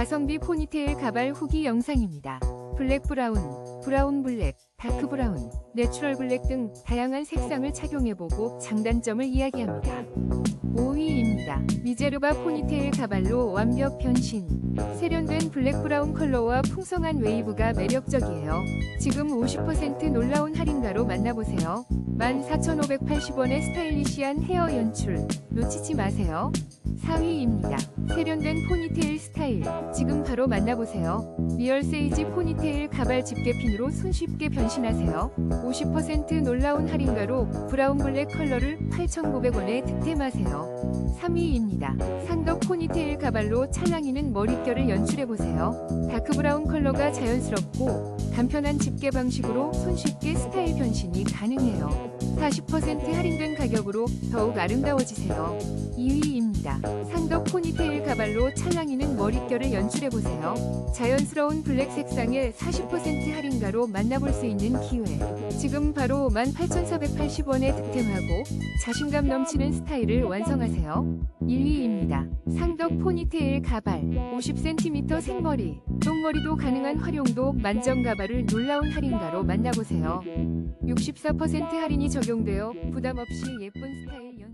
가성비 포니테일 가발 후기 영상입니다. 블랙 브라운, 브라운 블랙, 다크 브라운, 내추럴 블랙 등 다양한 색상을 착용해보고 장단점을 이야기합니다. 5위입니다. 미제르바 포니테일 가발로 완벽 변신. 세련된 블랙 브라운 컬러와 풍성한 웨이브가 매력적이에요. 지금 50% 놀라운 할인가로 만나보세요. 14,580원의 스타일리시한 헤어 연출. 놓치지 마세요. 4위입니다. 세련된 포니테일 스타일. 지금 바로 만나보세요. 리얼 세이지 포니테일 가발 집게핀으로 손쉽게 변신하세요. 50% 놀라운 할인가로 브라운 블랙 컬러를 8,900원에 득템하세요. 3위입니다. 상덕 포니테일 가발로 찰랑이는 머릿결을 연출해보세요. 다크 브라운 컬러가 자연스럽고 간편한 집게 방식으로 손쉽게 스타일 변신이 가능해요. 40% 할인된 가격으로 더욱 아름다워지세요. 2위입니다. 상덕 포니테일 가발로 찰랑이는 머릿결을 연출해보세요. 자연스러운 블랙 색상의 40% 할인가로 만나볼 수 있는 기회. 지금 바로 18,480원에 득템하고 자신감 넘치는 스타일을 완성하세요. 1위입니다. 상덕 포니테일 가발 50cm 생머리 똥머리도 가능한 활용도 만점 가발을 놀라운 할인가로 만나보세요. 64% 할인이 적용 되어 부담 없이 예쁜 스타일 연